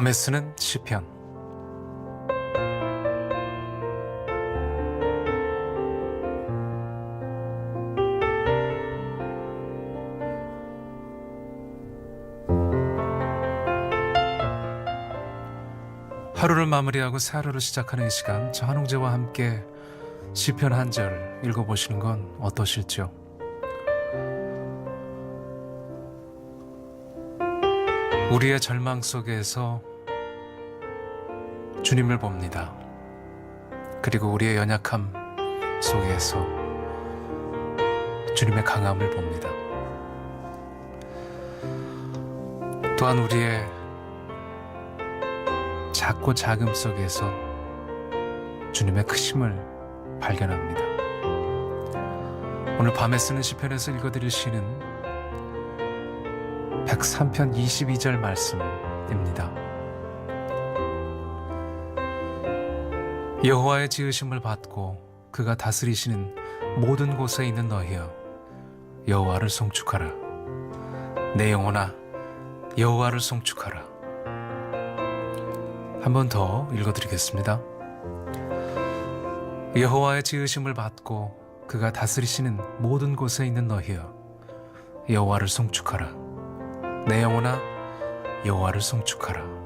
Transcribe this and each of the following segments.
밤에 쓰는 시편 하루를 마무리하고 새 하루를 시작하는 이 시간 저 한홍재와 함께 시편 한 절 읽어보시는 건 어떠실지요? 우리의 절망 속에서 주님을 봅니다. 그리고 우리의 연약함 속에서 주님의 강함을 봅니다. 또한 우리의 작고 작음 속에서 주님의 크심을 발견합니다. 오늘 밤에 쓰는 시편에서 읽어드릴 시는 103편 22절 말씀입니다. 여호와의 지으심을 받고 그가 다스리시는 모든 곳에 있는 너희여 여호와를 송축하라. 내 영혼아 여호와를 송축하라. 한 번 더 읽어드리겠습니다. 여호와의 지으심을 받고 그가 다스리시는 모든 곳에 있는 너희여 여호와를 송축하라. 내 영혼아 여호와를 송축하라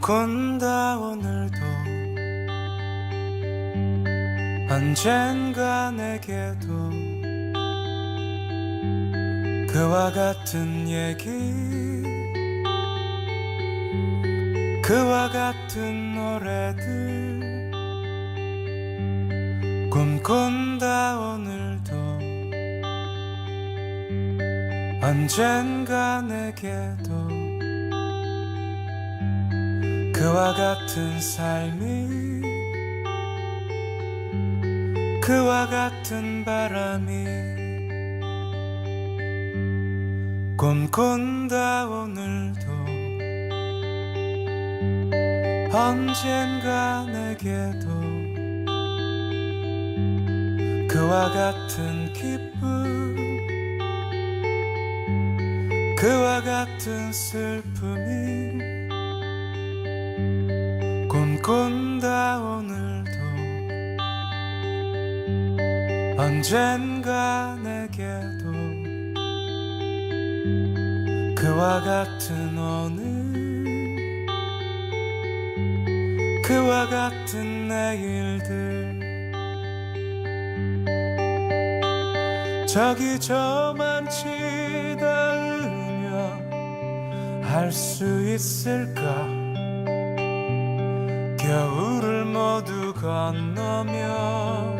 꿈꾼다 오늘도. 언젠가 내게도. 그와 같은 얘기. 그와 같은 노래들. 꿈꾼다 오늘도. 언젠가 내게도 그와 같은 삶이 그와 같은 바람이 꿈꾼다 오늘도 언젠가 내게도 그와 같은 기쁨 그와 같은 슬픔이 꿈꾼다 오늘도. 언젠가 내게도. 그와 같은 오늘. 그와 같은 내일들. 저기 저만치 닿으며 할 수 있을까 겨울을 모두 건너며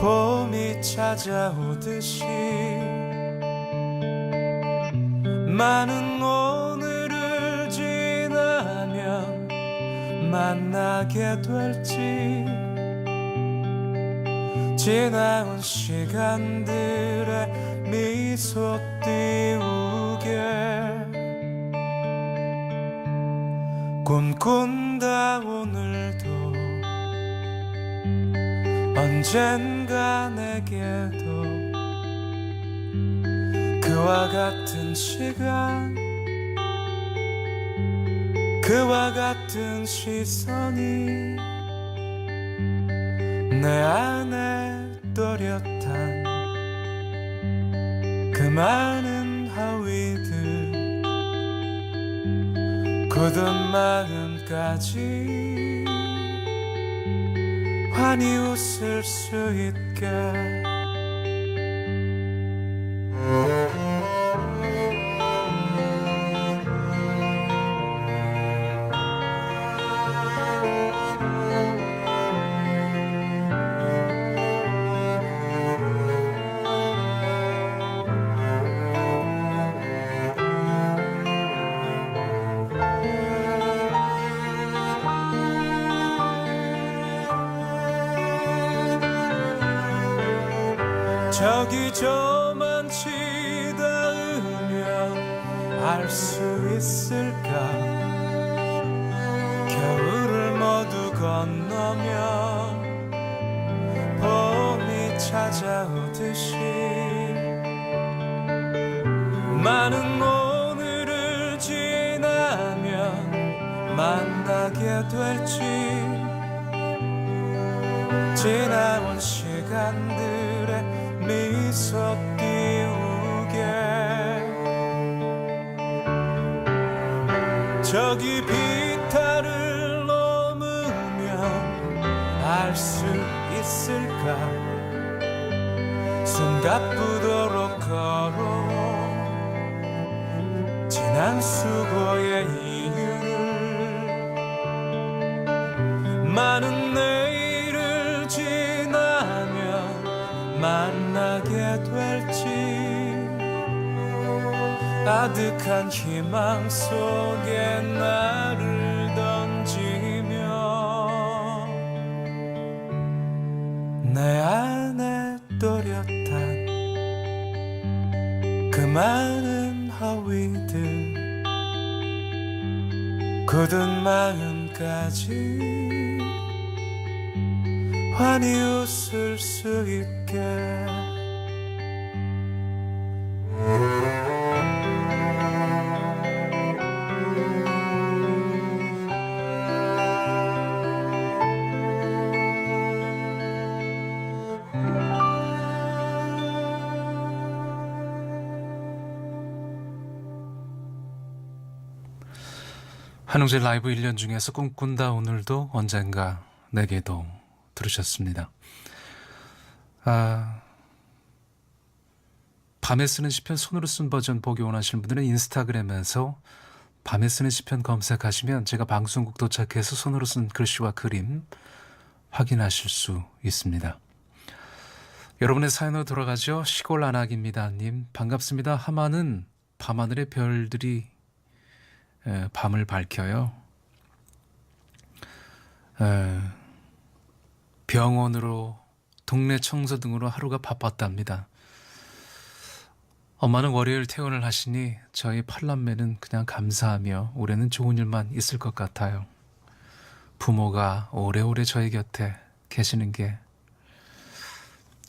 봄이 찾아오듯이 많은 오늘을 지나면 만나게 될지 지나온 시간들의 미소 띄우게 꿈꾼 언젠가 내게도 그와 같은 시간 그와 같은 시선이 내 안에 또렷한 그 많은 하위들 굳은 마음까지 환히 웃을 수 있게 저기 저만치 닿으면 알 수 있을까? 겨울을 모두 건너면 봄이 찾아오듯이 많은 오늘을 지나면 만나게 될지 알수 있을까? 숨가쁘도록 걸어온 지난 수고의 이유를 많은 내일을 지나면 만나게 될지 아득한 희망 속에 나를 내 안에 또렷한 그 많은 허위들 굳은 마음까지 환히 웃을 수 있게 한웅재 라이브 1년 중에서 꿈꾼다 오늘도 언젠가 내게도 들으셨습니다. 아, 밤에 쓰는 시편 손으로 쓴 버전 보기 원하시는 분들은 인스타그램에서 밤에 쓰는 시편 검색하시면 제가 방송국 도착해서 손으로 쓴 글씨와 그림 확인하실 수 있습니다. 여러분의 사연으로 돌아가죠. 시골 안악입니다. 님 반갑습니다. 하마는 밤하늘의 별들이 에, 밤을 밝혀요. 에, 병원으로 동네 청소 등으로 하루가 바빴답니다. 엄마는 월요일 퇴원을 하시니 저희 팔남매는 그냥 감사하며 올해는 좋은 일만 있을 것 같아요. 부모가 오래오래 저희 곁에 계시는 게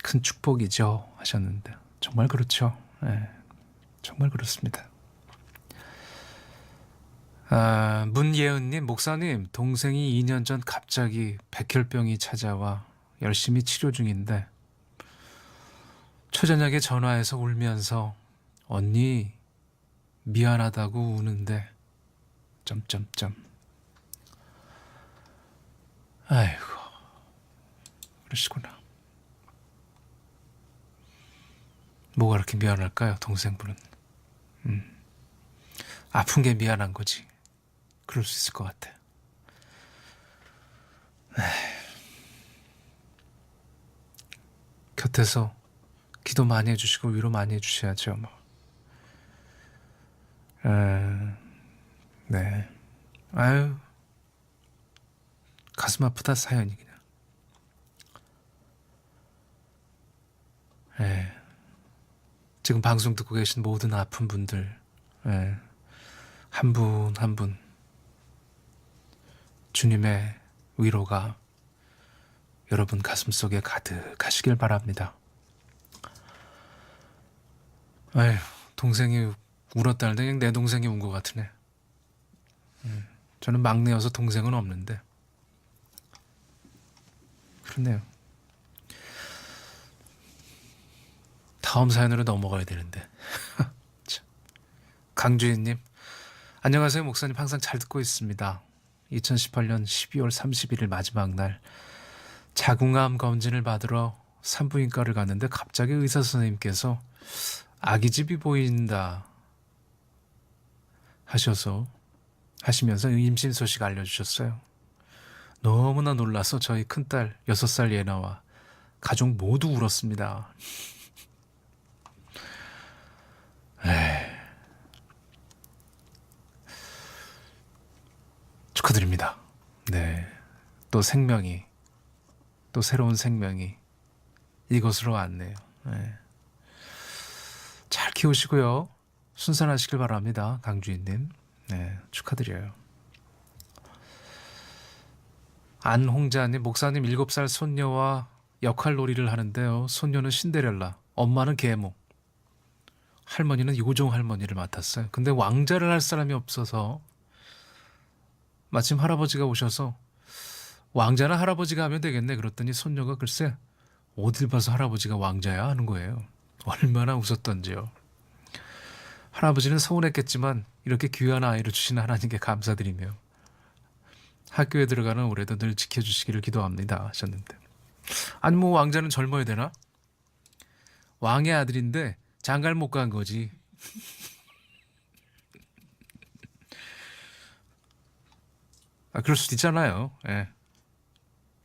큰 축복이죠 하셨는데 정말 그렇죠. 예, 정말 그렇습니다. 아, 문예은님, 목사님, 동생이 2년 전 갑자기 백혈병이 찾아와 열심히 치료 중인데, 초저녁에 전화해서 울면서, 언니, 미안하다고 우는데, 점점점. 아이고, 그러시구나. 뭐가 그렇게 미안할까요, 동생분은? 아픈 게 미안한 거지. 그럴 수 있을 것 같아. 에이. 곁에서 기도 많이 해주시고 위로 많이 해주셔야죠. 뭐. 에, 네. 아유 가슴 아프다 사연이 그냥. 에. 지금 방송 듣고 계신 모든 아픈 분들. 에. 한분한 분 주님의 위로가 여러분 가슴 속에 가득하시길 바랍니다. 아휴 동생이 울었다는데 내 동생이 운 것 같으네. 음, 저는 막내여서 동생은 없는데 그렇네요. 다음 사연으로 넘어가야 되는데. 참. 강주인님 안녕하세요 목사님 항상 잘 듣고 있습니다. 2018년 12월 31일 마지막 날 자궁암 검진을 받으러 산부인과를 갔는데 갑자기 의사 선생님께서 아기집이 보인다 하셔서 하시면서 임신 소식 알려주셨어요. 너무나 놀라서 저희 큰딸 6살 예나와 가족 모두 울었습니다. 축하드립니다. 네. 또 생명이, 또 새로운 생명이 이곳으로 왔네요. 네. 키우시고요. 순산하시길 바랍니다. 강주인님. 네, 축하드려요. 안홍자님, 목사님 7살 손녀와 역할 놀이를 하는데요. 손녀는 신데렐라, 엄마는 계모, 할머니는 요종 할머니를 맡았어요. 근데 왕자를 할 사람이 없어서 마침 할아버지가 오셔서 왕자는 할아버지가 하면 되겠네. 그랬더니 손녀가 글쎄 어딜 봐서 할아버지가 왕자야 하는 거예요. 얼마나 웃었던지요. 할아버지는 서운했겠지만 이렇게 귀한 아이를 주신 하나님께 감사드리며 학교에 들어가는 올해도 늘 지켜주시기를 기도합니다 하셨는데 아니 뭐 왕자는 젊어야 되나? 왕의 아들인데 장가를 못 간 거지. 아 그럴 수도 있잖아요. 예.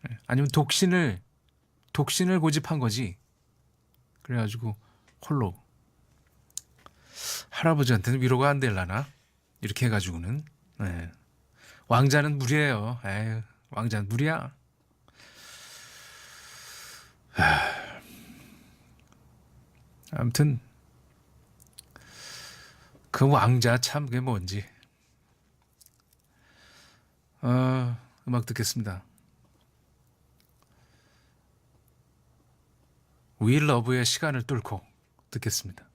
예. 아니면 독신을 독신을 고집한 거지. 그래가지고 홀로 할아버지한테는 위로가 안 될라나 이렇게 해가지고는 예. 왕자는 무리예요. 에휴, 왕자는 무리야. 하. 아무튼 그 왕자 참 그게 뭔지. 어, 음악 듣겠습니다. 위 러브의 시간을 뚫고 듣겠습니다.